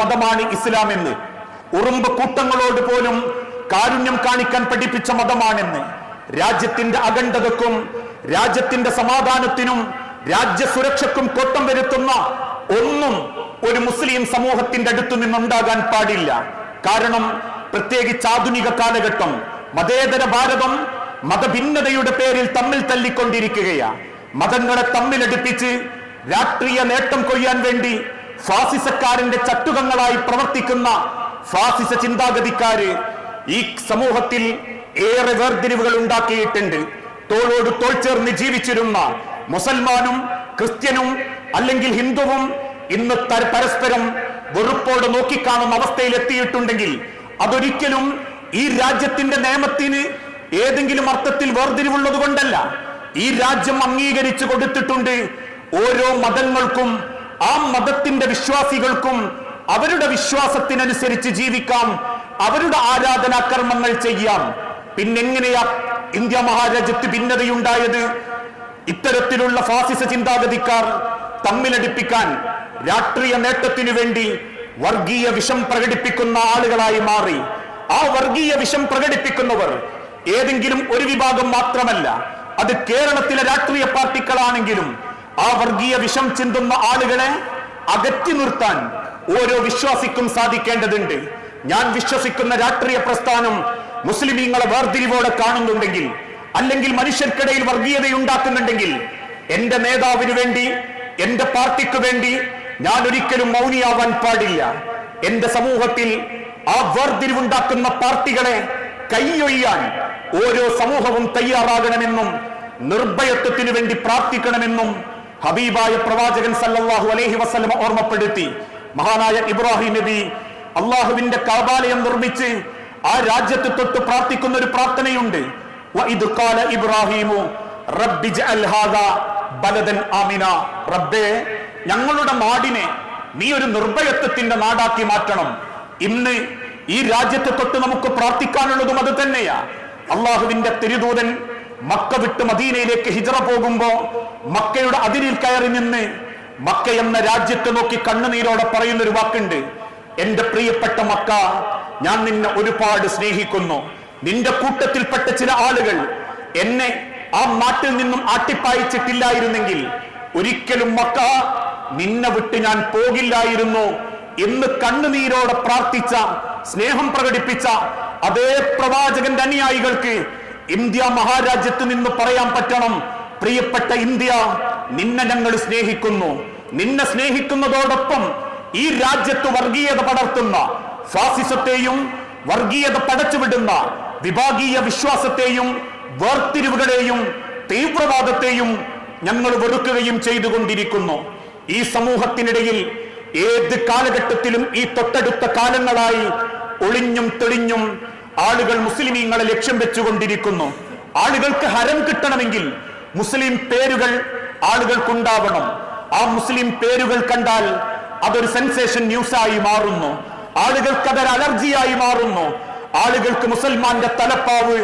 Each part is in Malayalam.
മതമാണ് ഇസ്ലാം എന്ന് ഉറുമ്പ് കൂട്ടങ്ങളോട് പോലും കാരുണ്യം കാണിക്കാൻ പഠിപ്പിച്ച മതമാണെന്ന്. രാജ്യത്തിന്റെ അഖണ്ഡതക്കും രാജ്യത്തിന്റെ സമാധാനത്തിനും രാജ്യസുരക്ഷക്കും കോട്ടം വരുത്തുന്ന ഒന്നും ഒരു മുസ്ലിം സമൂഹത്തിന്റെ അടുത്തു നിന്നുണ്ടാകാൻ പാടില്ല. കാരണം പ്രത്യേകിച്ച് ആധുനിക കാലഘട്ടം മതേതര ഭാരതം മതഭിന്നതയുടെ പേരിൽ തമ്മിൽ തല്ലിക്കൊണ്ടിരിക്കുകയാണ് മതങ്ങളെ തമ്മിലടുപ്പിച്ച് രാഷ്ട്രീയ നേട്ടം കൊയ്യാൻ വേണ്ടി ഫാസിസക്കാരന്റെ ചട്ടുകങ്ങളായി പ്രവർത്തിക്കുന്ന ഫാസിസ ചിന്താഗതിക്കാര് ഈ സമൂഹത്തിൽ ഏറെ വേർതിരിവുകൾ ഉണ്ടാക്കിയിട്ടുണ്ട്. തോളോട് തോൾ ചേർന്ന് ജീവിച്ചിരുന്ന മുസൽമാനും ക്രിസ്ത്യനും അല്ലെങ്കിൽ ഹിന്ദുവും ഇന്ന് പരസ്പരം വെറുപ്പോടെ നോക്കിക്കാണുന്ന അവസ്ഥയിൽ എത്തിയിട്ടുണ്ടെങ്കിൽ അതൊരിക്കലും ഈ രാജ്യത്തിന്റെ നിയമത്തിന് ഏതെങ്കിലും അർത്ഥത്തിൽ വേർതിരിവുള്ളത് കൊണ്ടല്ല ഈ രാജ്യം അംഗീകരിച്ചു കൊടുത്തിട്ടുണ്ട് ഓരോ മതങ്ങൾക്കും ആ മതത്തിന്റെ വിശ്വാസികൾക്കും അവരുടെ വിശ്വാസത്തിനനുസരിച്ച് ജീവിക്കാം അവരുടെ ആരാധനാ കർമ്മങ്ങൾ ചെയ്യാം. പിന്നെങ്ങനെയാ ഇന്ത്യ മഹാരാജ്യത്ത് ഭിന്നതയുണ്ടായത്? ഇത്തരത്തിലുള്ള ഫാസിസ ചിന്താഗതിക്കാർ തമ്മിലടിപ്പിക്കാൻ രാഷ്ട്രീയ നേട്ടത്തിനു വേണ്ടി വർഗീയ വിഷം പ്രകടിപ്പിക്കുന്ന ആളുകളായി മാറി. ആ വർഗീയ വിഷം പ്രകടിപ്പിക്കുന്നവർ ഏതെങ്കിലും ഒരു വിഭാഗം മാത്രമല്ല അത് കേരളത്തിലെ രാഷ്ട്രീയ പാർട്ടികളാണെങ്കിലും ആ വർഗീയ വിഷം ചിന്തുന്ന ആളുകളെ അകറ്റി നിർത്താൻ ഓരോ വിശ്വാസിക്കും സാധിക്കേണ്ടതുണ്ട്. ഞാൻ വിശ്വസിക്കുന്ന രാഷ്ട്രീയ പ്രസ്ഥാനം മുസ്ലിമീങ്ങളെ വേർതിരിവോടെ കാണുന്നുണ്ടെങ്കിൽ അല്ലെങ്കിൽ മനുഷ്യർക്കിടയിൽ വർഗീയതയുണ്ടാക്കുന്നുണ്ടെങ്കിൽ എന്റെ നേതാവിന് വേണ്ടി എന്റെ പാർട്ടിക്ക് വേണ്ടി ഞാൻ ഒരിക്കലും മൗനിയാവാൻ പാടില്ല. എന്റെ സമൂഹത്തിൽ ആ വേർതിരിവുണ്ടാക്കുന്ന പാർട്ടികളെ കൈയൊയ്യാൻ ഓരോ സമൂഹവും തയ്യാറാകണമെന്നും നിർഭയത്വത്തിനു വേണ്ടി പ്രാർത്ഥിക്കണമെന്നും ഹബീബായ പ്രവാചകൻ സല്ലാഹു അലഹി വസല്ലം ഓർമ്മപ്പെടുത്തി. മഹാനായ ഇബ്രാഹിം നബി അള്ളാഹുവിന്റെ കാബാലയം നിർമ്മിച്ച് ആ രാജ്യത്ത് തൊട്ട് പ്രാർത്ഥിക്കുന്ന ഒരു പ്രാർത്ഥനയുണ്ട് ബലദൻ ആമിന. റബ്ബേ ഞങ്ങളുടെ നാടിനെ നീ ഒരു നിർഭയത്വത്തിന്റെ നാടാക്കി മാറ്റണം. ഇന്ന് ഈ രാജ്യത്തെ തൊട്ട് നമുക്ക് പ്രാർത്ഥിക്കാനുള്ളതും അത് തന്നെയാ. അള്ളാഹുവിന്റെ തിരുദൂതൻ മക്ക വിട്ട് മദീനയിലേക്ക് ഹിജറ പോകുമ്പോ മക്കയുടെ അതിരിൽ കയറി നിന്ന് മക്ക എന്ന രാജ്യത്തെ നോക്കി കണ്ണുനീരോടെ പറയുന്ന ഒരു വാക്കുണ്ട്. എന്റെ പ്രിയപ്പെട്ട മക്ക ഞാൻ നിന്നെ ഒരുപാട് സ്നേഹിക്കുന്നു. നിന്റെ കൂട്ടത്തിൽപ്പെട്ട ചില ആളുകൾ എന്നെ ആ നാട്ടിൽ നിന്നും ആട്ടിപ്പായിച്ചിട്ടില്ലായിരുന്നെങ്കിൽ ഒരിക്കലും മക്ക നിന്നെ വിട്ട് ഞാൻ പോകില്ലായിരുന്നു. എന്ന് കണ്ണുനീരോടെ പ്രാർത്ഥിച്ച സ്നേഹം പ്രകടിപ്പിച്ച അതേ പ്രവാചകന്റെ അനുയായികൾക്ക് ഇന്ത്യ മഹാരാജ്യത്ത് നിന്ന് പറയാൻ പറ്റണം. പ്രിയപ്പെട്ട ഇന്ത്യ നിന്നെ ഞങ്ങൾ സ്നേഹിക്കുന്നു. നിന്നെ സ്നേഹിക്കുന്നതോടൊപ്പം ഈ രാജ്യത്ത് വർഗീയത പടർത്തുന്ന ഫാസിസത്തെയും വർഗീയത പടച്ചുവിടുന്ന വിഭാഗീയ വിശ്വാസത്തെയും വേർതിരിവുകളെയും തീവ്രവാദത്തെയും ഞങ്ങൾ വെറുക്കുകയും ചെയ്തുകൊണ്ടിരിക്കുന്നു. ഈ സമൂഹത്തിനിടയിൽ ഏത് കാലഘട്ടത്തിലും ഈ തൊട്ടടുത്ത കാലങ്ങളായി ഒളിഞ്ഞും തെളിഞ്ഞും ആളുകൾ മുസ്ലിമീങ്ങളെ ലക്ഷ്യം വെച്ചുകൊണ്ടിരിക്കുന്നു. ആളുകൾക്ക് ഹരം കിട്ടണമെങ്കിൽ മുസ്ലിം പേരുകൾ ആളുകൾക്കുണ്ടാവണം. ആ മുസ്ലിം പേരുകൾ കണ്ടാൽ അതൊരു സെൻസേഷൻ ന്യൂസായി മാറുന്നു. ആളുകൾക്ക് അതൊരു അലർജിയായി മാറുന്നു. ആളുകൾക്ക് മുസൽമാന്റെ തലപ്പാവ്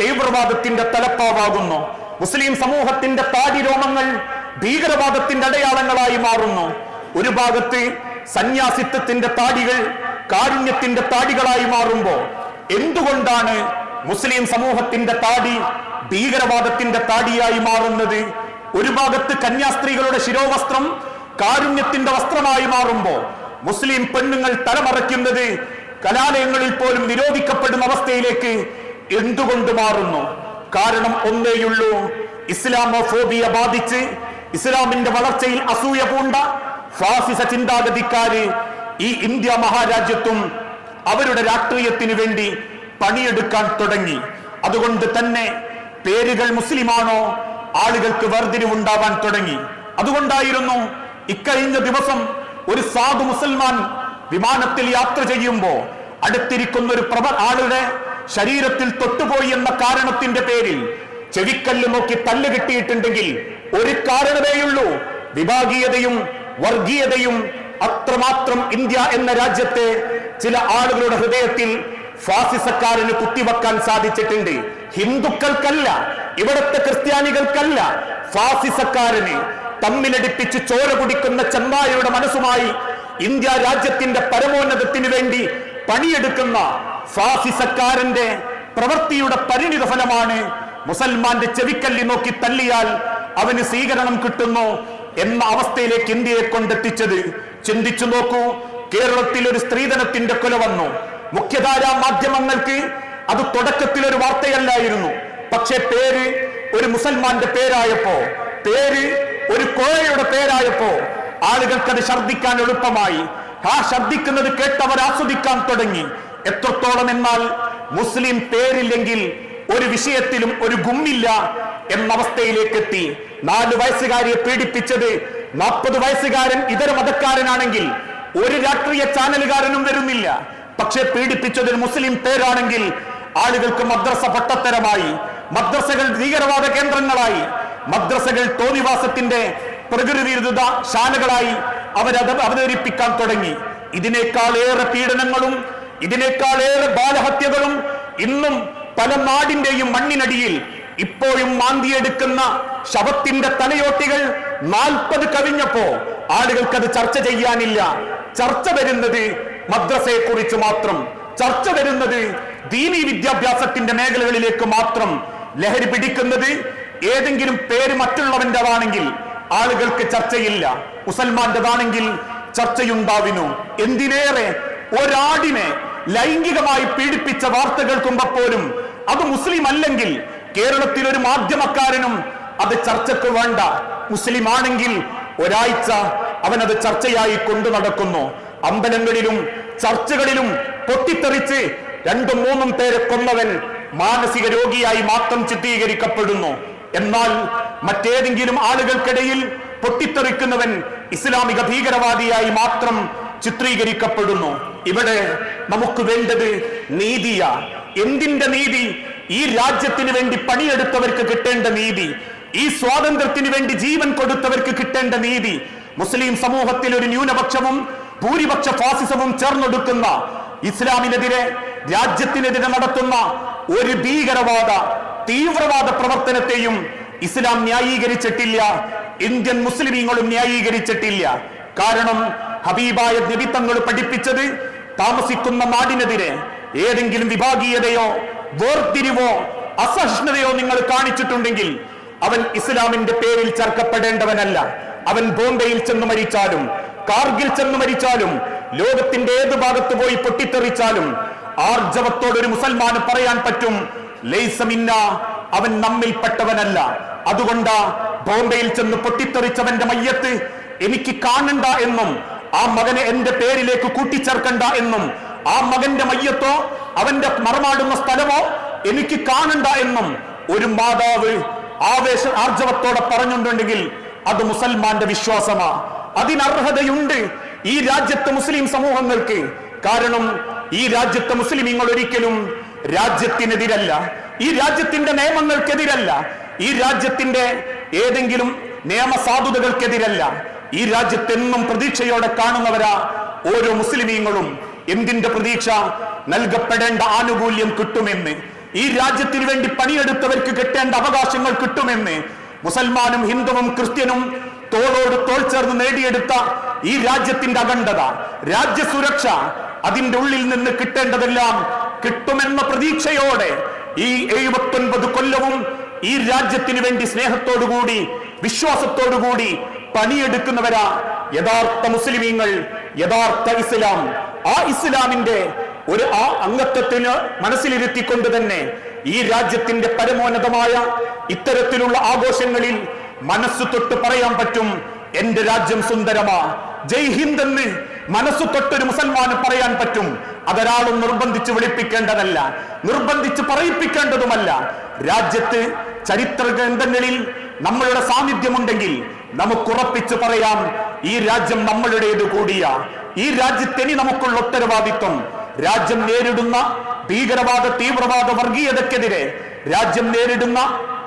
തീവ്രവാദത്തിന്റെ തലപ്പാവാകുന്നു. മുസ്ലിം സമൂഹത്തിന്റെ താടി രോമങ്ങൾ ഭീകരവാദത്തിന്റെ അടയാളങ്ങളായി മാറുന്നു. ഒരു ഭാഗത്ത് സന്യാസിത്വത്തിന്റെ താടികൾ കാരുണ്യത്തിന്റെ താടികളായി മാറുമ്പോ എന്തുകൊണ്ടാണ് മുസ്ലിം സമൂഹത്തിന്റെ താടി ഭീകരവാദത്തിന്റെ താടിയായി മാറുന്നത്? ഒരു ഭാഗത്ത് കന്യാസ്ത്രീകളുടെ ശിരോവസ്ത്രം കാരുണ്യത്തിന്റെ വസ്ത്രമായി മാറുമ്പോ മുസ്ലിം പെണ്ണുങ്ങൾ തലമറയ്ക്കുന്നത് കലാലയങ്ങളിൽ പോലും നിരോധിക്കപ്പെടുന്ന അവസ്ഥയിലേക്ക് എന്തുകൊണ്ട് മാറുന്നു? കാരണം ഒന്നേയുള്ളൂ ഇസ്ലാമോഫോബിയ ബാധിച്ച് ഇസ്ലാമിന്റെ വളർച്ചയിൽ അസൂയ പൂണ്ട ഫാസിസ ചിന്താഗതിക്കാര് ഈ ഇന്ത്യ മഹാരാജ്യത്തും അവരുടെ രാഷ്ട്രീയത്തിന് വേണ്ടി പണിയെടുക്കാൻ തുടങ്ങി. അതുകൊണ്ട് തന്നെ പേരുകൾ മുസ്ലിമാണോ? ആളുകൾക്ക് വേർതിരിവുണ്ടാവാൻ തുടങ്ങി. അതുകൊണ്ടായിരുന്നു ഇക്കഴിഞ്ഞ ദിവസം ഒരു സാധു മുസൽമാൻ വിമാനത്തിൽ യാത്ര ചെയ്യുമ്പോ അടുത്തിരിക്കുന്ന ഒരു പ്രഭ ആളുടെ ശരീരത്തിൽ തൊട്ടുപോയി എന്ന കാരണത്തിന്റെ പേരിൽ ചെവിക്കല്ല് നോക്കി തല്ല് കിട്ടിയിട്ടുണ്ടെങ്കിൽ ഒരു കാരണമേയുള്ളൂ. വിഭാഗീയതയും വർഗീയതയും അത്രമാത്രം ഇന്ത്യ എന്ന രാജ്യത്തെ ചില ആളുകളുടെ ഹൃദയത്തിൽ ഫാസിസക്കാരന് കുത്തിവെക്കാൻ സാധിച്ചിട്ടുണ്ട്. ഹിന്ദുക്കൾക്കല്ല ഇവിടുത്തെ ക്രിസ്ത്യാനികൾക്കല്ല ഫാസിസക്കാരന് തമ്മിലടിപ്പിച്ച് ചോര കുടിക്കുന്ന ചെമ്പായയുടെ മനസ്സുമായി ഇന്ത്യ രാജ്യത്തിന്റെ പരമോന്നതത്തിന് വേണ്ടി പണിയെടുക്കുന്ന ഫാസിസക്കാരന്റെ പ്രവൃത്തിയുടെ പരിണിത ഫലമാണ് മുസൽമാന്റെ ചെവിക്കല്ലി നോക്കി തല്ലിയാൽ അവന് സ്വീകരണം കിട്ടുന്നു എന്ന അവസ്ഥയിലേക്ക് ഇന്ത്യയെ കൊണ്ടെത്തിച്ചത്. ചിന്തിച്ചു നോക്കൂ കേരളത്തിൽ ഒരു സ്ത്രീധനത്തിന്റെ കൊല വന്നു. മുഖ്യധാരാ മാധ്യമങ്ങൾക്ക് അത് തുടക്കത്തിൽ ഒരു വാർത്തയല്ലായിരുന്നു. പക്ഷെ പേര് ഒരു മുസൽമാന്റെ പേരായപ്പോ പേര് ഒരു കോഴയുടെ പേരായപ്പോ ആളുകൾക്കത് ഛർദിക്കാൻ എളുപ്പമായി. ആ ഛർദിക്കുന്നത് കേട്ടവർ ആസ്വദിക്കാൻ തുടങ്ങി. എത്രത്തോളം എന്നാൽ മുസ്ലിം പേരില്ലെങ്കിൽ ഒരു വിഷയത്തിലും ഒരു ഗുമ്മില്ല എന്ന അവസ്ഥയിലേക്ക് എത്തി നാല് വയസ്സുകാരിയെ പീഡിപ്പിച്ചത് നാൽപ്പത് വയസ്സുകാരൻ ഇതര മതക്കാരനാണെങ്കിൽ ഒരു രാഷ്ട്രീയ ചാനലുകാരനും വരുന്നില്ല. പക്ഷെ പീഡിപ്പിച്ചത് ഒരു മുസ്ലിം പേരാണെങ്കിൽ ആളുകൾക്ക് മദ്രസ പട്ടത്തരമായി മദ്രസകൾ ഭീകരവാദ കേന്ദ്രങ്ങളായി മദ്രസകൾ തോന്നിവാസത്തിന്റെ പ്രകൃതിവിരുദ്ധ ശാലകളായി അവരത് അവതരിപ്പിക്കാൻ തുടങ്ങി. ഇതിനേക്കാൾ ഇതിനേക്കാളേറെ പീഡനങ്ങളും ഇതിനേക്കാളേറെ ബാലഹത്യകളും ഇന്നും പല നാടിന്റെയും മണ്ണിനടിയിൽ ഇപ്പോഴും മാന്തിയെടുക്കുന്ന ശവത്തിന്റെ തലയോട്ടികൾ നാൽപ്പത് കവിഞ്ഞപ്പോ ആളുകൾക്കത് ചർച്ച ചെയ്യാനില്ല. ചർച്ച വരുന്നത് മദ്രസയെ കുറിച്ച് മാത്രം. ചർച്ച വരുന്നത് ദീനി വിദ്യാഭ്യാസത്തിന്റെ മേഖലകളിലേക്ക് മാത്രം. ലഹരി പിടിക്കുന്നത് ഏതെങ്കിലും പേര് മറ്റുള്ളവന്റേതാണെങ്കിൽ ആളുകൾക്ക് ചർച്ചയില്ല. മുസൽമാന്റെതാണെങ്കിൽ ചർച്ചയുണ്ടാവിനു. എന്തിനേറെ? ഒരാടിനെ ലൈംഗികമായി പീഡിപ്പിച്ച വാർത്ത കേൾക്കുമ്പോ പോലും അത് മുസ്ലിം അല്ലെങ്കിൽ കേരളത്തിൽ ഒരു മാധ്യമക്കാരനും അത് ചർച്ചക്ക് വേണ്ട. മുസ്ലിം ആണെങ്കിൽ ഒരാഴ്ച അവൻ അത് ചർച്ചയായി കൊണ്ടു നടക്കുന്നു. അമ്പലങ്ങളിലും ചർച്ചകളിലും പൊട്ടിത്തെറിച്ച് രണ്ടും മൂന്നും പേരെ കൊന്നവൻ മാനസിക രോഗിയായി മാത്രം ചിത്രീകരിക്കപ്പെടുന്നു. എന്നാൽ മറ്റേതെങ്കിലും ആളുകൾക്കിടയിൽ പൊട്ടിത്തെറിക്കുന്നവൻ ഇസ്ലാമിക ഭീകരവാദിയായി മാത്രം ചിത്രീകരിക്കപ്പെടുന്നു. ഇവിടെ നമുക്ക് വേണ്ടത് നീതിയ. എന്തിന്റെ നീതി? ഈ രാജ്യത്തിന് വേണ്ടി പണിയെടുത്തവർക്ക് കിട്ടേണ്ട നീതി. ഈ സ്വാതന്ത്ര്യത്തിന് വേണ്ടി ജീവൻ കൊടുത്തവർക്ക് കിട്ടേണ്ട നീതി. മുസ്ലിം സമൂഹത്തിൽ ഒരു ന്യൂനപക്ഷവും ഭൂരിപക്ഷ ഫാസിസവും ചേർന്നെടുക്കുന്ന ഇസ്ലാമിനെതിരെ രാജ്യത്തിനെതിരെ നടത്തുന്ന ഒരു ഭീകരവാദ തീവ്രവാദ പ്രവർത്തനത്തെയും ഇസ്ലാം ന്യായീകരിച്ചിട്ടില്ല. ഇന്ത്യൻ മുസ്ലിമീങ്ങളും ന്യായീകരിച്ചിട്ടില്ല. കാരണം ഹബീബായ നിബിത്തങ്ങൾ പഠിപ്പിച്ചത് താമസിക്കുന്ന നാടിനെതിരെ ഏതെങ്കിലും വിഭാഗീയതയോ വേർതിരിവോ അസഹിഷ്ണുതയോ നിങ്ങൾ കാണിച്ചിട്ടുണ്ടെങ്കിൽ അവൻ ഇസ്ലാമിന്റെ പേരിൽ ചേർക്കപ്പെടേണ്ടവനല്ല. അവൻ ബോംബെയിൽ ചെന്ന് മരിച്ചാലും കാർഗിൽ ചെന്ന് മരിച്ചാലും ലോകത്തിന്റെ ഏത് ഭാഗത്ത് പോയി പൊട്ടിത്തെറിച്ചാലും ആർജവത്തോട് ഒരു മുസൽമാന് പറയാൻ പറ്റും ലൈസമിന്ന അവൻ നമ്മിൽപ്പെട്ടവനല്ല അതുകൊണ്ട് ബോംബെയിൽ ചെന്ന് പൊട്ടിത്തെറിച്ചവന്റെ മയ്യത്ത് എനിക്ക് കാണണ്ട എന്നും ആ മകനെ എന്റെ പേരിലേക്ക് കൂട്ടിച്ചേർക്കണ്ട എന്നും ആ മകന്റെ മയ്യത്തോ അവന്റെ മറമാടുന്ന സ്ഥലമോ എനിക്ക് കാണണ്ട എന്നും ഒരു മാതാവ് ആവേശ ആർജവത്തോടെ പറഞ്ഞിട്ടുണ്ടെങ്കിൽ അത് മുസൽമാന്റെ വിശ്വാസമാണ് അതിനർഹതയുണ്ട് ഈ രാജ്യത്തെ മുസ്ലിം സമൂഹങ്ങൾക്ക്. കാരണം ഈ രാജ്യത്തെ മുസ്ലിമീങ്ങൾ ഒരിക്കലും രാജ്യത്തിനെതിരല്ല. ഈ രാജ്യത്തിന്റെ നിയമങ്ങൾക്കെതിരല്ല. ഈ രാജ്യത്തിന്റെ ഏതെങ്കിലും നിയമസാധുതകൾക്കെതിരല്ല ഈ രാജ്യത്തെന്നും പ്രതീക്ഷയോടെ കാണുന്നവരാ ഓരോ മുസ്ലിമീങ്ങളും. എന്തിന്റെ പ്രതീക്ഷ? നൽകപ്പെടേണ്ട ആനുകൂല്യം കിട്ടുമെന്ന്. ഈ രാജ്യത്തിന് വേണ്ടി പണിയെടുത്തവർക്ക് കിട്ടേണ്ട അവകാശങ്ങൾ കിട്ടുമെന്ന്. മുസൽമാനും ഹിന്ദുവും ക്രിസ്ത്യനും തോളോട് തോൾ ചേർന്ന് നേടിയെടുത്ത ഈ രാജ്യത്തിന്റെ അഖണ്ഡത രാജ്യസുരക്ഷ അതിന്റെ ഉള്ളിൽ നിന്ന് കിട്ടേണ്ടതെല്ലാം കിട്ടുമെന്ന പ്രതീക്ഷയോടെ ഈ എഴുപത്തൊൻപത് കൊല്ലവും ഈ രാജ്യത്തിന് വേണ്ടി സ്നേഹത്തോടുകൂടി വിശ്വാസത്തോടുകൂടി പണിയെടുക്കുന്നവരാ യഥാർത്ഥ മുസ്ലിമീങ്ങൾ യഥാർത്ഥ ഇസ്ലാം. ആ ഇസ്ലാമിന്റെ ഒരു ആ അംഗത്വത്തിന് മനസ്സിലിരുത്തിക്കൊണ്ട് തന്നെ ഈ രാജ്യത്തിന്റെ പരമോന്നതമായ ഇത്തരത്തിലുള്ള ആഘോഷങ്ങളിൽ മനസ്സ് തൊട്ട് പറയാൻ പറ്റും എന്റെ രാജ്യം സുന്ദരമാ. ജയ് ഹിന്ദ് എന്ന് മനസ്സ് തൊട്ടൊരു മുസൽമാന് പറയാൻ പറ്റും. അതൊരാളും നിർബന്ധിച്ച് വിളിപ്പിക്കേണ്ടതല്ല നിർബന്ധിച്ച് പറയിപ്പിക്കേണ്ടതുമല്ല. രാജ്യത്ത് ചരിത്ര ഗ്രന്ഥങ്ങളിൽ നമ്മളുടെ സാന്നിധ്യമുണ്ടെങ്കിൽ നമുക്ക് ഉറപ്പിച്ചു പറയാം ഈ രാജ്യം നമ്മളുടേത് കൂടിയ. ഈ രാജ്യത്തിന് നമുക്കുള്ള ഉത്തരവാദിത്വം രാജ്യം നേരിടുന്ന ഭീകരവാദ തീവ്രവാദ വർഗീയതക്കെതിരെ രാജ്യം നേരിടുന്ന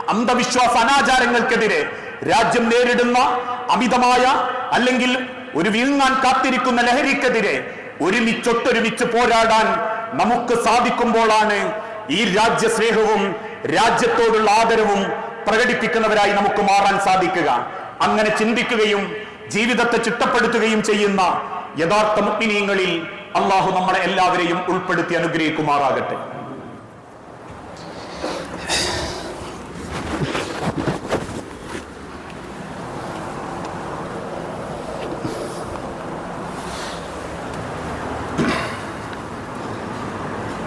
അന്ധവിശ്വാസ അനാചാരങ്ങൾക്കെതിരെ രാജ്യം നേരിടുന്ന അമിതമായ അല്ലെങ്കിൽ ഒരു വീങ്ങാൻ കാത്തിരിക്കുന്ന ലഹരിക്കെതിരെ ഒരുമിച്ചൊട്ടൊരുമിച്ച് പോരാടാൻ നമുക്ക് സാധിക്കുമ്പോഴാണ് ഈ രാജ്യസ്നേഹവും രാജ്യത്തോടുള്ള ആദരവും പ്രകടിപ്പിക്കുന്നവരായി നമുക്ക് മാറാൻ സാധിക്കുക. അങ്ങനെ ചിന്തിക്കുകയും ജീവിതത്തെ ചിട്ടപ്പെടുത്തുകയും ചെയ്യുന്ന യഥാർത്ഥ മുഗ്മിനീങ്ങളിൽ അള്ളാഹു നമ്മളെ എല്ലാവരെയും ഉൾപ്പെടുത്തി അനുഗ്രഹിക്കുമാറാകട്ടെ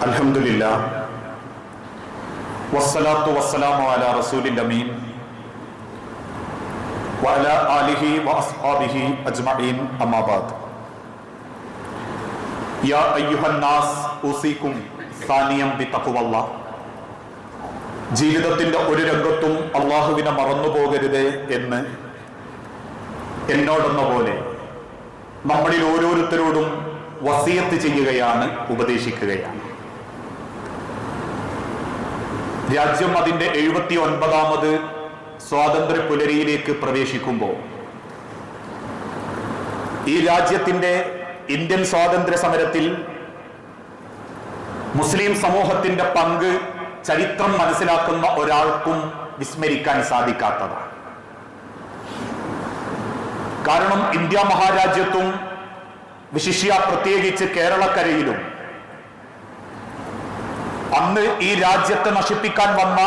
അൽഹംദുലില്ല വസ്സലാത്തു വസ്സലാമു അലാ റസൂലിൽ അമീൻ وعلى آله وأصحابه أجمعين أما بعد ജീവിതത്തിന്റെ ഒരു രംഗത്തും അള്ളാഹുവിനെ മറന്നു പോകരുത് എന്ന് എന്നോടെന്ന പോലെ നമ്മളിൽ ഓരോരുത്തരോടും വസീയത്ത് ചെയ്യുകയാണ് ഉപദേശിക്കുകയാണ്. രാജ്യം അതിന്റെ എഴുപത്തി ഒൻപതാമത് സ്വാതന്ത്ര്യ പുലരിയിലേക്ക് പ്രവേശിക്കുമ്പോൾ ഈ രാജ്യത്തിന്റെ ഇന്ത്യൻ സ്വാതന്ത്ര്യ സമരത്തിൽ മുസ്ലിം സമൂഹത്തിന്റെ പങ്ക് ചരിത്രം മനസ്സിലാക്കുന്ന ഒരാൾക്കും വിസ്മരിക്കാൻ സാധിക്കാത്തതാണ്. കാരണം ഇന്ത്യ മഹാരാജ്യത്തും വിശിഷ്യ പ്രത്യേകിച്ച് കേരളക്കരയിലും അന്ന് ഈ രാജ്യത്തെ നശിപ്പിക്കാൻ വന്ന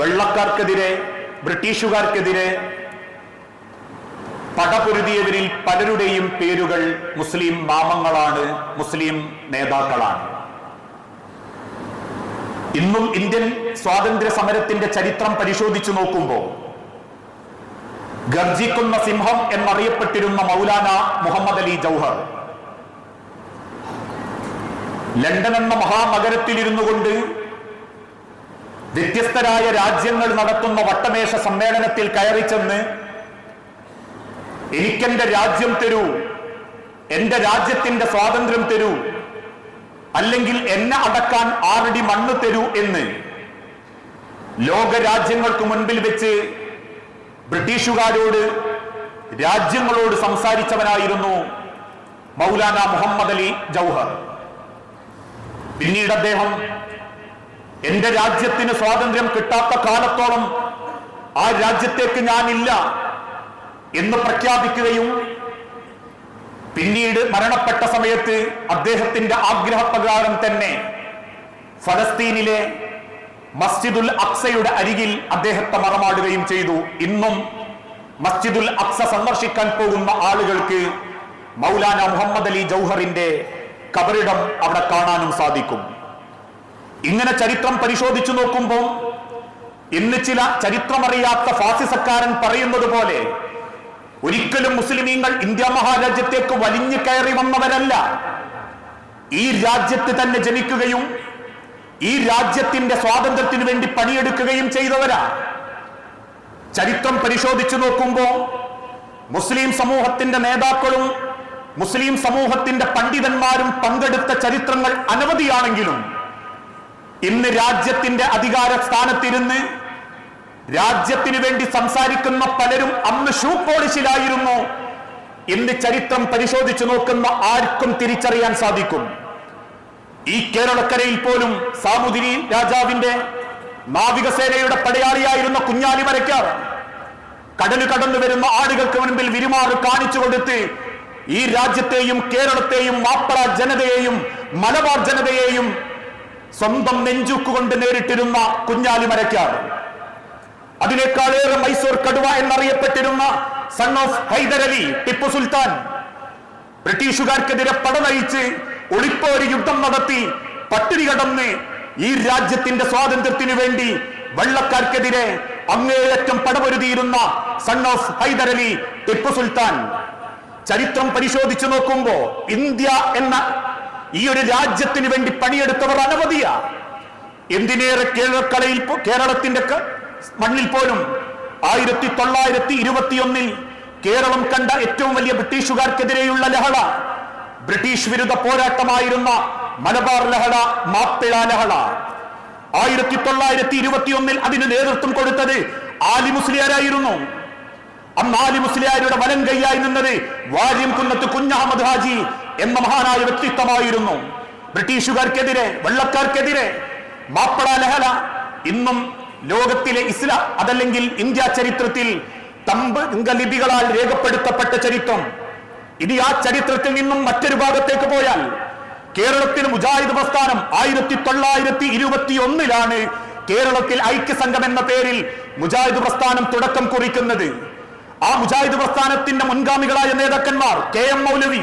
വെള്ളക്കാർക്കെതിരെ ബ്രിട്ടീഷുകാർക്കെതിരെ പടപൊരുതിയവരിൽ പലരുടെയും പേരുകൾ മുസ്ലിം മാമങ്ങളാണ് മുസ്ലിം നേതാക്കളാണ്. ഇന്നും ഇന്ത്യൻ സ്വാതന്ത്ര്യ സമരത്തിന്റെ ചരിത്രം പരിശോധിച്ചു നോക്കുമ്പോൾ ഗർജിക്കുന്ന സിംഹം എന്നറിയപ്പെട്ടിരുന്ന മൗലാന മുഹമ്മദ് അലി ജൗഹർ ലണ്ടൻ എന്ന മഹാനഗരത്തിലിരുന്നു കൊണ്ട് വ്യത്യസ്തരായ രാജ്യങ്ങൾ നടത്തുന്ന വട്ടമേശ സമ്മേളനത്തിൽ കയറി ചെന്ന് എനിക്കെന്റെ രാജ്യം തരൂ. എന്റെ രാജ്യത്തിന്റെ സ്വാതന്ത്ര്യം തരൂ. അല്ലെങ്കിൽ എന്നെ അടക്കാൻ ആറടി മണ്ണ് തരൂ എന്ന്. ലോക രാജ്യങ്ങൾക്ക് മുൻപിൽ വെച്ച് ബ്രിട്ടീഷുകാരോട് രാജ്യങ്ങളോട് സംസാരിച്ചവനായിരുന്നു മൗലാന മുഹമ്മദ് അലി ജൗഹർ. പിന്നീട് അദ്ദേഹം എന്റെ രാജ്യത്തിന് സ്വാതന്ത്ര്യം കിട്ടാത്ത കാലത്തോളം ആ രാജ്യത്തേക്ക് ഞാനില്ല. എന്ന് പ്രഖ്യാപിക്കുകയും പിന്നീട് മരണപ്പെട്ട സമയത്ത് അദ്ദേഹത്തിന്റെ ആഗ്രഹപ്രകാരം തന്നെ ഫലസ്തീനിലെ മസ്ജിദുൽ അക്സയുടെ അരികിൽ അദ്ദേഹത്തെ മറമാടുകയും ചെയ്തു. ഇന്നും മസ്ജിദുൽ അക്സ സന്ദർശിക്കാൻ പോകുന്ന ആളുകൾക്ക് മൗലാന മുഹമ്മദ് അലി ജൗഹറിന്റെ കബറിടം അവിടെ കാണാനും സാധിക്കും. ഇങ്ങനെ ചരിത്രം പരിശോധിച്ചു നോക്കുമ്പോൾ ഇന്ന് ചില ചരിത്രമറിയാത്ത ഫാസിസക്കാരൻ പറയുന്നത് പോലെ ഒരിക്കലും മുസ്ലിമീങ്ങൾ ഇന്ത്യ മഹാരാജ്യത്തേക്ക് വലിഞ്ഞു കയറി വന്നവരല്ല. ഈ രാജ്യത്ത് തന്നെ ജനിക്കുകയും ഈ രാജ്യത്തിന്റെ സ്വാതന്ത്ര്യത്തിന് വേണ്ടി പണിയെടുക്കുകയും ചെയ്തവരാ. ചരിത്രം പരിശോധിച്ചു നോക്കുമ്പോൾ മുസ്ലിം സമൂഹത്തിന്റെ നേതാക്കളും മുസ്ലിം സമൂഹത്തിന്റെ പണ്ഡിതന്മാരും പങ്കെടുത്ത ചരിത്രങ്ങൾ അനവധിയാണെങ്കിലും ഇന്ന് രാജ്യത്തിന്റെ അധികാര സ്ഥാനത്തിരുന്ന് രാജ്യത്തിന് വേണ്ടി സംസാരിക്കുന്ന പലരും അന്ന് ഷൂ പോളിഷിലായിരുന്നു ഇന്ന് ചരിത്രം പരിശോധിച്ചു നോക്കുന്ന ആർക്കും തിരിച്ചറിയാൻ സാധിക്കും. ഈ കേരളക്കരയിൽ പോലും സാമുദിരി രാജാവിന്റെ നാവികസേനയുടെ പടയാളിയായിരുന്ന കുഞ്ഞാലി വരയ്ക്കാർ കടൽ കടന്നു വരുന്ന ആടുകൾക്ക് മുൻപിൽ വിരുമാറ് കാണിച്ചു കൊടുത്ത് ഈ രാജ്യത്തെയും കേരളത്തെയും മാപ്പള ജനതയെയും മലബാർ ജനതയെയും സ്വന്തം നെഞ്ചുക്കുകൊണ്ട് നേരിട്ടിരുന്ന കുഞ്ഞാലി മരക്കാർ അതിനേക്കാളേറെ മൈസൂർ കടുവ എന്നറിയപ്പെട്ടിരുന്ന സൺ ഓഫ് ഹൈദരലി ടിപ്പു സുൽത്താൻ. ബ്രിട്ടീഷുകാർക്കെതിരെ പട നയിച്ച് ഒളിപ്പോര് യുദ്ധം നടത്തി പട്ടിണി കടന്ന് ഈ രാജ്യത്തിന്റെ സ്വാതന്ത്ര്യത്തിനു വേണ്ടി വെള്ളക്കാർക്കെതിരെ അങ്ങേയറ്റം പടപൊരുതിയിരുന്ന സൺ ഓഫ് ഹൈദരലി ടിപ്പു സുൽത്താൻ. ചരിത്രം പരിശോധിച്ചു നോക്കുമ്പോ ഇന്ത്യ എന്ന ഈ ഒരു രാജ്യത്തിന് വേണ്ടി പണിയെടുത്തവർ അനവധിയ. എന്തിനേറെ കേരളക്കലയിൽ കേരളത്തിന്റെ മണ്ണിൽ പോലും ആയിരത്തി തൊള്ളായിരത്തി ഇരുപത്തിയൊന്നിൽ കേരളം കണ്ട ഏറ്റവും വലിയ ബ്രിട്ടീഷുകാർക്കെതിരെയുള്ള ലഹള ബ്രിട്ടീഷ് വിരുദ്ധ പോരാട്ടമായിരുന്ന മലബാർ ലഹള മാപ്പിള ലഹള. ആയിരത്തി തൊള്ളായിരത്തി ഇരുപത്തിയൊന്നിൽ അതിന് നേതൃത്വം കൊടുത്തത് ആലി മുസ്ലിയാരായിരുന്നു. അന്ന് ആലി മുസ്ലിയാരുടെ വലം കൈയായി നിന്നത് വാര്യം കുന്നത്ത് കുഞ്ഞഹമ്മദ് ഹാജി എന്ന മഹാനായ വ്യക്തിത്വമായിരുന്നു. ബ്രിട്ടീഷുകാർക്കെതിരെ വെള്ളക്കാർക്കെതിരെ മാപ്പിള ലഹള ഇന്നും ലോകത്തിലെ ഇസ്ലാം അതല്ലെങ്കിൽ ഇന്ത്യ ചരിത്രത്തിൽ തമ്പ് ലിപികളാൽ രേഖപ്പെടുത്തപ്പെട്ട ചരിത്രം. ഇനി ആ ചരിത്രത്തിൽ നിന്നും മറ്റൊരു ഭാഗത്തേക്ക് പോയാൽ കേരളത്തിൽ മുജാഹിദ് പ്രസ്ഥാനം ആയിരത്തി തൊള്ളായിരത്തി ഇരുപത്തി ഒന്നിലാണ് കേരളത്തിൽ ഐക്യസംഘം എന്ന പേരിൽ മുജാഹിദ് പ്രസ്ഥാനം തുടക്കം കുറിക്കുന്നത്. ആ മുജാഹിദ് പ്രസ്ഥാനത്തിന്റെ മുൻഗാമികളായ നേതാക്കന്മാർ കെ എം മൗലവി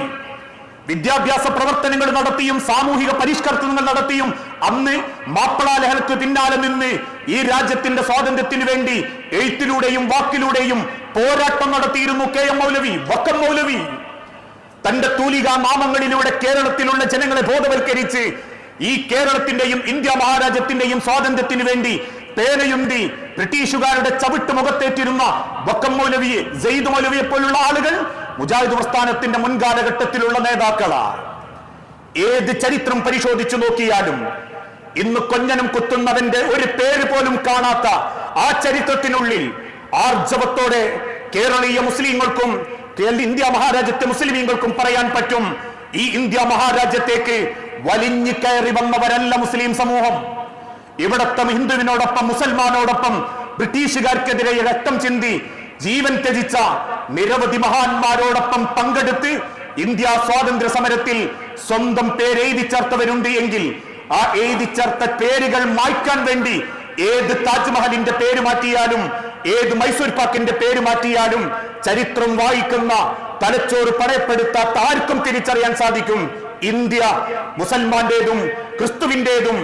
വിദ്യാഭ്യാസ പ്രവർത്തനങ്ങൾ നടത്തിയും സാമൂഹിക പരിഷ്കർത്തനങ്ങൾ നടത്തിയും അന്ന് മാപ്പിള ലഹലക്ക് പിന്നാലെ നിന്ന് ഈ രാജ്യത്തിന്റെ സ്വാതന്ത്ര്യത്തിന് വേണ്ടി എഴുത്തിലൂടെയും വാക്കിലൂടെയും പോരാട്ടം നടത്തിയിരുന്നു കെ എം മൗലവി വക്കം മൗലവി. തന്റെ തൂലിക നാമങ്ങളിലൂടെ കേരളത്തിലുള്ള ജനങ്ങളെ ബോധവൽക്കരിച്ച് ഈ കേരളത്തിന്റെയും ഇന്ത്യ മഹാരാജ്യത്തിന്റെയും സ്വാതന്ത്ര്യത്തിന് വേണ്ടി പേനയുന്തി ബ്രിട്ടീഷുകാരുടെ ചവിട്ട് മുഖത്തേറ്റിരുന്ന വക്കം മൗലവിയെ ജയ്ദ് മൗലവിയെ പോലുള്ള ആളുകൾ മുജാഹിദ് പ്രസ്ഥാനത്തിന്റെ മുൻകാലഘട്ടത്തിലുള്ള നേതാക്കളാ ഏത് ചരിത്രം പരിശോധിച്ചു നോക്കിയാലും ഇന്ന് കൊഞ്ഞനും കുത്തുന്നവന്റെ ഒരു പേര് പോലും കാണാത്ത ആ ചരിത്രത്തിനുള്ളിൽ ആർജവത്തോടെ കേരളീയ മുസ്ലിങ്ങൾക്കും ഇന്ത്യ മഹാരാജ്യത്തെ മുസ്ലിമീങ്ങൾക്കും പറയാൻ പറ്റും ഈ ഇന്ത്യ മഹാരാജ്യത്തേക്ക് വലിഞ്ഞു കയറി വന്നവരല്ല മുസ്ലിം സമൂഹം. ഇവിടത്തെ ഹിന്ദുവിനോടൊപ്പം മുസൽമാനോടൊപ്പം ബ്രിട്ടീഷുകാർക്കെതിരെ രക്തം ചിന്തി ജീവൻ ത്യജിച്ച നിരവധി മഹാന്മാരോടൊപ്പം പങ്കെടുത്ത് ഇന്ത്യ സ്വാതന്ത്ര്യ സമരത്തിൽ സ്വന്തം പേരെഴുതി ചേർത്തവരുണ്ട് എങ്കിൽ ആ എഴുതി ചേർത്ത പേരുകൾ മായ്ക്കാൻ വേണ്ടി ഏത് താജ്മഹലിന്റെ പേര് മാറ്റിയാലും ഏത് മൈസൂർ പാക്കിന്റെ പേര് മാറ്റിയാലും ചരിത്രം വായിക്കുന്ന തലച്ചോറ് പടയപ്പെടുത്താത്ത ആർക്കും തിരിച്ചറിയാൻ സാധിക്കും. ഇന്ത്യ മുസൽമാന്റേതും ക്രിസ്തുവിന്റേതും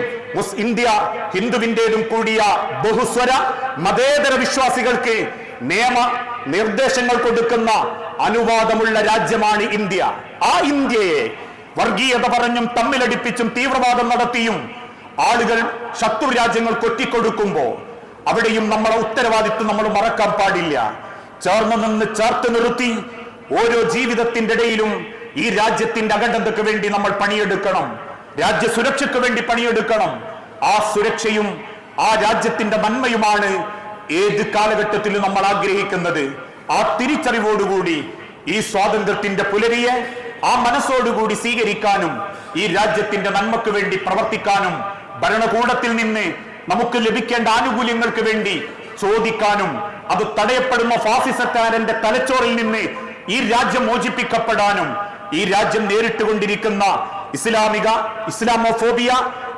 ഇന്ത്യ ഹിന്ദുവിന്റേതും കൂടിയ ബഹുസ്വര മതേതര വിശ്വാസികൾക്ക് നിയമ നിർദ്ദേശങ്ങൾ കൊടുക്കുന്ന അനുവാദമുള്ള രാജ്യമാണ് ഇന്ത്യ. ആ ഇന്ത്യയെ വർഗീയത പറഞ്ഞും തമ്മിലടിപ്പിച്ചും തീവ്രവാദം നടത്തിയും ആളുകൾ ശത്രു രാജ്യങ്ങൾ കൊറ്റിക്കൊടുക്കുമ്പോ അവിടെയും നമ്മളെ ഉത്തരവാദിത്വം നമ്മൾ മറക്കാൻ പാടില്ല. ചേർന്ന് നിന്ന് ചേർത്ത് നിർത്തി ഓരോ ജീവിതത്തിന്റെ ഇടയിലും ഈ രാജ്യത്തിന്റെ അഖണ്ഡതയ്ക്ക് വേണ്ടി നമ്മൾ പണിയെടുക്കണം. രാജ്യ സുരക്ഷയ്ക്ക് വേണ്ടി പണിയെടുക്കണം. ആ സുരക്ഷയും ആ രാജ്യത്തിന്റെ നന്മയുമാണ് ഏത് കാലഘട്ടത്തിൽ നമ്മൾ ആഗ്രഹിക്കുന്നത്? ആ തിരിച്ചറിവോടുകൂടി ഈ സ്വാതന്ത്ര്യത്തിന്റെ പുലരിയെ ആ മനസ്സോടുകൂടി സ്വീകരിക്കാനും ഈ രാജ്യത്തിന്റെ നന്മക്ക് വേണ്ടി പ്രവർത്തിക്കാനും ഭരണകൂടത്തിൽ നിന്ന് നമുക്ക് ലഭിക്കേണ്ട ആനുകൂല്യങ്ങൾക്ക് വേണ്ടി ചോദിക്കാനും അത് തടയപ്പെടുന്ന ഫാസിസക്കാരന്റെ തലച്ചോറിൽ നിന്ന് ഈ രാജ്യം മോചിപ്പിക്കപ്പെടാനും ഈ രാജ്യം നേരിട്ടുകൊണ്ടിരിക്കുന്ന ഇസ്ലാമിക ഇസ്ലാമോഫോബിയ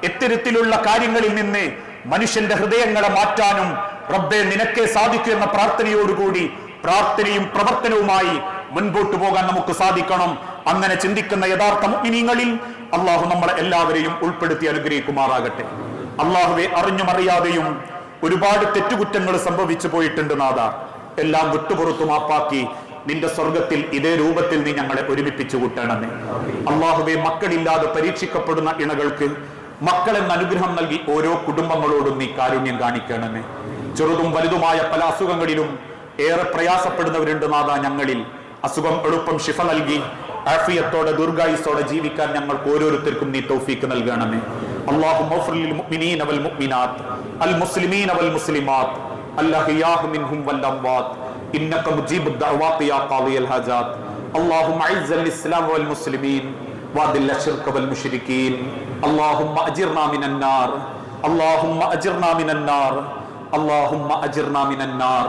ഇത്തരത്തിലുള്ള കാര്യങ്ങളിൽ നിന്ന് മനുഷ്യന്റെ ഹൃദയങ്ങളെ മാറ്റാനും റബ്ബെ നിനക്കേ സാധിക്കൂ എന്ന പ്രാർത്ഥനയോടുകൂടി പ്രാർത്ഥനയും പ്രവർത്തനവുമായി മുൻപോട്ട് പോകാൻ നമുക്ക് സാധിക്കണം. അങ്ങനെ ചിന്തിക്കുന്ന യഥാർത്ഥ മുഅ്മിനീങ്ങളിൽ അള്ളാഹു നമ്മളെ എല്ലാവരെയും ഉൾപ്പെടുത്തി അനുഗ്രഹിക്കുമാറാകട്ടെ. അള്ളാഹുവെ അറിഞ്ഞും അറിയാതെയും ഒരുപാട് തെറ്റുകുറ്റങ്ങൾ സംഭവിച്ചു പോയിട്ടുണ്ട് നാഥ. എല്ലാം വിട്ടുപുറത്തു മാപ്പാക്കി നിന്റെ സ്വർഗത്തിൽ ഇതേ രൂപത്തിൽ നീ ഞങ്ങളെ ഒരുമിപ്പിച്ചു കൂട്ടണമേ. അള്ളാഹുവെ മക്കളില്ലാതെ പരീക്ഷിക്കപ്പെടുന്ന ഇണകൾക്ക് മക്കളെന്ന അനുഗ്രഹം നൽകി ഓരോ കുടുംബങ്ങളോടും നീ കാരുണ്യം കാണിക്കണമേ. ചെറുതും വലുതുമായ പല അസുഖങ്ങളിലും ഏറെ പ്രയാസപ്പെടുന്നവരുണ്ട് നാഥ ഞങ്ങളിൽ അസുഖം എളുപ്പം ശിഫ നൽകി ആഫിയത്തോടെ ദീർഘായുസോടെ ജീവിക്കാൻ ഞങ്ങൾക്ക് ഓരോരുത്തർക്കും നീ തൗഫീക്ക് നൽകണമേ അല്ലാഹു മഗ്ഫിർ മുഅ്മിനീന വൽ മുഅ്മിനാത്ത് അൽ മുസ്ലിമീന വൽ മുസ്ലിമാത്ത് അല്ലഹിയാഹു മിൻഹും വൽ അംവാത്ത് إنك مجيب الدعوات يا قاضي الحاجات اللهم أعز الإسلام والمسلمين وأذل الشرك والمشركين اللهم أجرنا من النار اللهم أجرنا من النار അള്ളാഹുമ്മ അജിർനാമിനാർ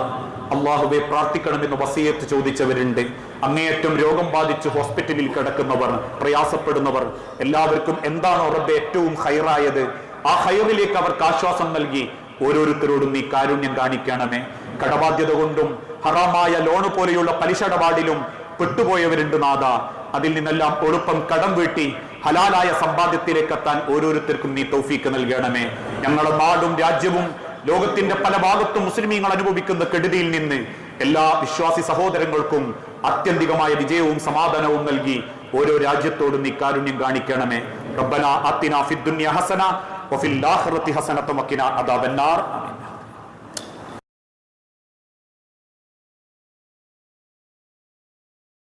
അള്ളാഹുവെ പ്രാർത്ഥിക്കണമെന്ന് വസീയത്ത് ചോദിച്ചവരുണ്ട്. അങ്ങേയറ്റം രോഗം ബാധിച്ച് ഹോസ്പിറ്റലിൽ കിടക്കുന്നവർ പ്രയാസപ്പെടുന്നവർ എല്ലാവർക്കും എന്താണോ അവരുടെ ഏറ്റവും ഹയറായത് ആ ഹൈറിലേക്ക് അവർക്ക് ആശ്വാസം നൽകി ഓരോരുത്തരോടും നീ കാരുണ്യം കാണിക്കണമേ. കടബാധ്യത കൊണ്ടും ഹറാമായ ലോണ് പോലെയുള്ള പലിശടപാടിലും പെട്ടുപോയവരുണ്ട് നാഥ. അതിൽ നിന്നെല്ലാം എളുപ്പം കടം വീട്ടി ഹലാലായ സമ്പാദ്യത്തിലേക്ക് എത്താൻ ഓരോരുത്തർക്കും നീ തൗഫീക്ക് നൽകണമേ. ഞങ്ങളുടെ നാടും രാജ്യവും ലോകത്തിന്റെ പല ഭാഗത്തും മുസ്ലിമീങ്ങൾ അനുഭവിക്കുന്ന കെടുതിയിൽ നിന്ന് എല്ലാ വിശ്വാസി സഹോദരങ്ങൾക്കും അത്യന്തികമായ വിജയവും സമാധാനവും നൽകി ഓരോ രാജ്യത്തോടും നീ കാരുണ്യം കാണിക്കണമേ. റബ്ബന അത്തിന ഫിദ്ദുന്യ ഹസന വഫിൽ ആഖിറതി ഹസനത വഖിന അദാബന്നാർ.